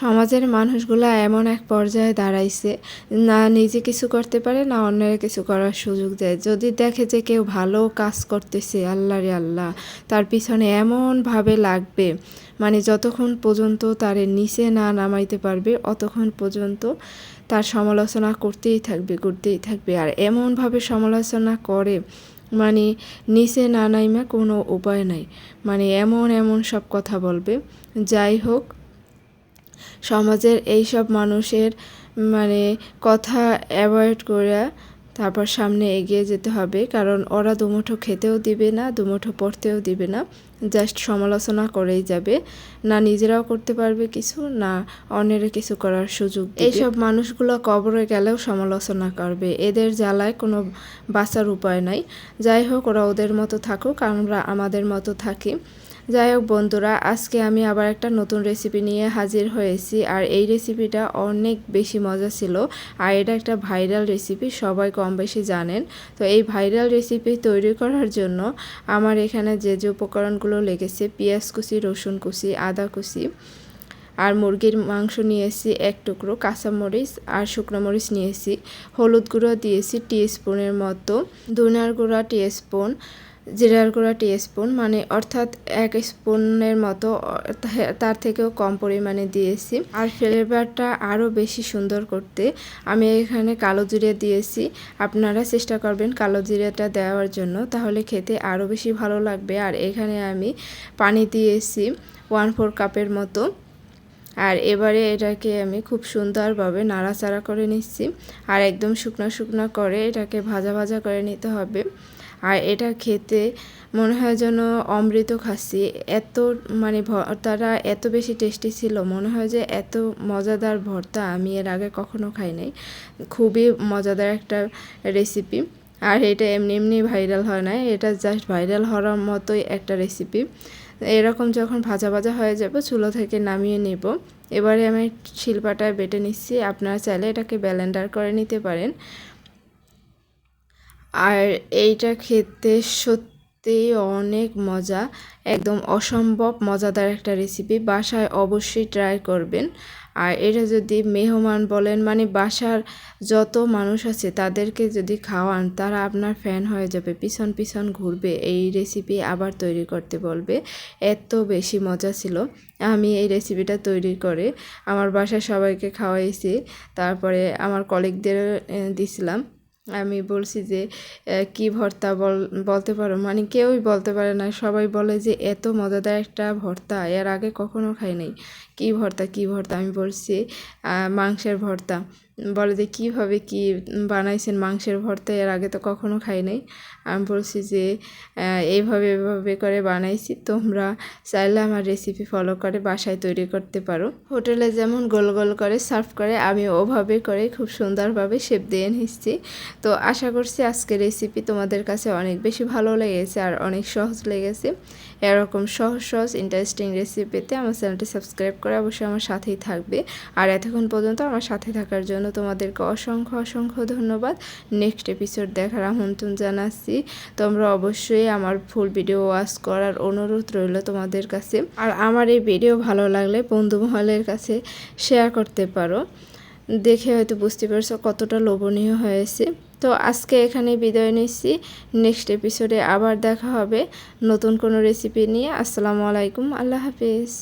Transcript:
সমাজের মানুষগুলো এমন এক পর্যায়ে দাঁড়াইছে, না নিজে কিছু করতে পারে, না অন্যের কিছু করার সুযোগ দেয়। যদি দেখে যে কেউ ভালো কাজ করতেছে, আল্লাহ রে আল্লাহ, তার পিছনে এমনভাবে লাগবে মানে যতক্ষণ পর্যন্ত তারে নিচে না নামাইতে পারবে, অতক্ষণ পর্যন্ত তার সমালোচনা করতেই থাকবে করতেই থাকবে। আর এমনভাবে সমালোচনা করে মানে নিচে না নাইমা কোনো উপায় নাই। মানে এমন এমন সব কথা বলবে। যাই হোক সমাজের এইসব মানুষের মানে কথা অ্যাভয়েড করে তারপর সামনে এগিয়ে যেতে হবে। কারণ ওরা দুমুঠো খেতেও দিবে না, দুমুঠো পড়তেও দিবে না। জাস্ট সমালোচনা করেই যাবে। না নিজেরাও করতে পারবে কিছু, না অন্যের কিছু করার সুযোগ এইসব মানুষগুলো কবরে গেলেও সমালোচনা করবে। এদের জ্বালায় কোনো বাঁচার উপায় নাই। যাই হোক, ওরা ওদের মতো থাকুক, আমরা আমাদের মতো থাকি। যাই হোক বন্ধুরা, আজকে আমি আবার একটা নতুন রেসিপি নিয়ে হাজির হয়েছি আর এই রেসিপিটা অনেক বেশি মজা ছিল আর এটা একটা ভাইরাল রেসিপি সবাই কম বেশি জানেন। তো এই ভাইরাল রেসিপি তৈরি করার জন্য আমার এখানে যে যে উপকরণগুলো লেগেছে, পেঁয়াজ কুচি, রসুন কুচি, আদা কুচি আর মুরগির মাংস নিয়েছি এক টুকরো, কাঁচামরিচ আর শুকনো মরিচ নিয়েছি, হলুদ গুঁড়ো দিয়েছি টি স্পুনের মতো, ধনিয়ার গুঁড়া টি স্পুন জিরার গুঁড়া টি স্পুন মানে অর্থাৎ এক স্পুনের মতো, তার থেকেও কম পরিমাণে দিয়েছি। আর ফ্লেভারটা আরও বেশি সুন্দর করতে আমি এখানে কালো জিরে দিয়েছি। আপনারা চেষ্টা করবেন কালো জিরেটা দেওয়ার জন্য, তাহলে খেতে আরও বেশি ভালো লাগবে। আর এখানে আমি পানি দিয়েছি ওয়ান ফোর কাপের মতো। আর এবারে এটাকে আমি খুব সুন্দরভাবে নাড়াচাড়া করে নিচ্ছি। আর একদম শুকনো শুকনো করে এটাকে ভাজা ভাজা করে নিতে হবে। আর এটা খেতে মনে হয় যেন অমৃত খাচ্ছি এত মানে ভর্তাটা এত বেশি টেস্টি ছিল, মনে হয় যে এত মজাদার ভর্তা আমি এর আগে কখনো খাই নাই। খুবই মজাদার একটা রেসিপি আর এটা এমনি এমনি ভাইরাল হয় না এটা জাস্ট ভাইরাল হওয়ার মতোই একটা রেসিপি এরকম যখন ভাজা ভাজা হয়ে যাবে, চুলো থেকে নামিয়ে নেব। এবারে আমি শিল্পাটায় বেটে নিচ্ছি। আপনারা চাইলে এটাকে ব্যালেন্ডার করে নিতে পারেন। আর এইটা খেতে সত্যি অনেক মজা, একদম অসম্ভব মজাদার একটা রেসিপি বাসায় অবশ্যই ট্রাই করবেন। আর এটা যদি মেহমান বলেন মানে বাসার যত মানুষ আছে, তাদেরকে যদি খাওয়ান, তারা আপনার ফ্যান হয়ে যাবে, পিছন পিছন ঘুরবে। এই রেসিপি আবার তৈরি করতে বলবে। এত বেশি মজা ছিল। আমি এই রেসিপিটা তৈরি করে আমার বাসায় সবাইকে খাওয়াইছি। তারপরে আমার কলিগদের দিছিলাম। আমি বলছি যে কি ভর্তা বল, বলতে পারো? মানে কেউই বলতে পারে না। সবাই বলে যে, এত মজাদার একটা ভর্তা, এর আগে কখনো খাই নাই। কি ভর্তা কি ভর্তা? আমি বলছি মাংসের ভর্তা। বলে যে, কীভাবে কী বানাইছেন মাংসের ভর্তা? এর আগে তো কখনো খাই নাই। আমি বলছি যে এইভাবে এভাবে করে বানাইছি। তোমরা চাইলে আমার রেসিপি ফলো করে বাসায় তৈরি করতে পারো। হোটেলে যেমন গোল গোল করে সার্ভ করে, আমি ওভাবে করে খুব সুন্দরভাবে শেপ দিয়ে নিচ্ছি। তো আশা করছি আজকের রেসিপি তোমাদের কাছে অনেক বেশি ভালো লেগেছে আর অনেক সহজ লেগেছে। এরকম সহজ সহজ ইন্টারেস্টিং রেসিপিতে আমার চ্যানেলটি সাবস্ক্রাইব করে অবশ্যই আমার সাথেই থাকবে। আর এতক্ষণ পর্যন্ত আমার সাথে থাকার জন্য তোমাদেরকে অসংখ্য অসংখ্য ধন্যবাদ। নেক্সট এপিসোড দেখার আমন্ত্রণ জানাচ্ছি। তোমরা অবশ্যই আমার ফুল ভিডিও ওয়াচ করার অনুরোধ রইল তোমাদের কাছে। আর আমার এই ভিডিও ভালো লাগলে বন্ধু মহলের কাছে শেয়ার করতে পারো। দেখে হয়তো বুঝতে পারছ কতটা লোভনীয় হয়েছে। তো আজকে এখানে বিদায় নিচ্ছি। নেক্সট এপিসোডে আবার দেখা হবে নতুন কোনো রেসিপি নিয়ে। আসসালামু আলাইকুম। আল্লাহ হাফিজ।